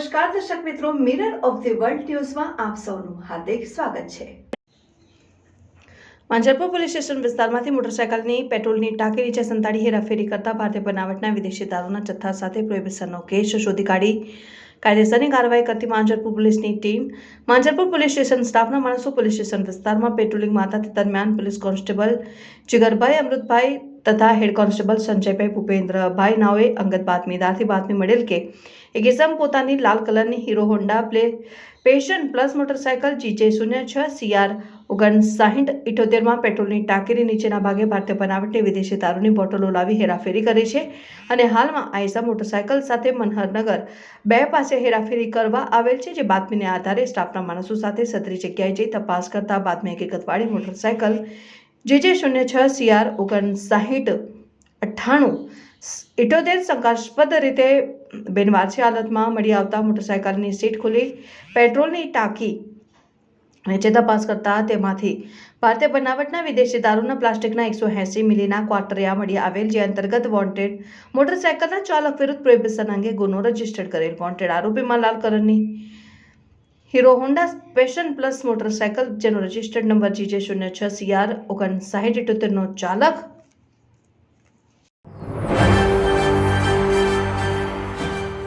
નમસ્કાર, દર્શક મિત્રો મિરર ઓફ ધી વર્લ્ડ ન્યૂઝમાં આપ સૌનું હાર્દિક સ્વાગત છે. માંજરપુર પોલીસ સ્ટેશન વિસ્તારમાંથી મોટરસાયકલની પેટ્રોલની ટાંકી નીચે સંતાડી હેરાફેરી કરતા ભારતીય બનાવટના વિદેશી દારૂના જથ્થા સાથે પ્રોહિબિશનનો કેસ શોધી કાઢી. કાયદેસરની કાર્યવાહી કરતી માંજરપુર પોલીસની ટીમ. માંજરપુર પોલીસ સ્ટેશન સ્ટાફના માણસો પોલીસ સ્ટેશન વિસ્તારમાં પેટ્રોલિંગ માતા દરમિયાન પોલીસ કોન્સ્ટેબલ જીગરભાઈ અમૃતભાઈ તથા હેડ કોન્સ્ટેબલ સંજયભાઈ ભૂપેન્દ્રભાઈ નાઓએ અંગત બાતમીદારથી બાતમી મળેલ કે, એક પોતાની લાલ કલરની Hero Honda play Passion Plus motorcycle GJ શૂન્ય છ સીઆર ઓગણસાઠ ઇઠોતેરમાં પેટ્રોલની ટાંકીની નીચેના ભાગે ભારતીય બનાવટની વિદેશી દારૂની બોટલો લાવી હેરાફેરી કરી છે અને હાલમાં આઈઝમ મોટરસાયકલ સાથે મનહરનગર બે પાસે હેરાફેરી કરવા આવેલ છે, જે બાતમીને આધારે સ્ટાફના માણસો સાથે સત્રી જગ્યાએ જઈ તપાસ કરતા બાતમી હકીકતવાળી મોટરસાયકલ જે જે શૂન્ય છ સીઆર ઓગણસાઠ અઠ્ઠાણું ઇઠોતેર શંકાસ્પદ રીતે બિનવારસી હાલતમાં મળી આવતા મોટરસાયકલની સીટ ખુલી, પેટ્રોલની ટાંકી નીચે તપાસ કરતા તેમાંથી ભારતીય બનાવટના વિદેશી દારૂના પ્લાસ્ટિકના એકસો એંસી મિલીના ક્વાર્ટરિયા મળી આવેલ, જે અંતર્ગત વોન્ટેડ મોટરસાયકલના ચાલક વિરુદ્ધ પ્રોહિબિશન અંગે ગુનો રજિસ્ટર કરેલ. વોન્ટેડ આરોપીમાં લાલ કલરની Hero Honda Passion Plus motorcycle જેનો રજિસ્ટર્ડ નંબર જીજે શૂન્ય છ સીઆર ઓગણસાઠ ઇઠોતેરનો ચાલક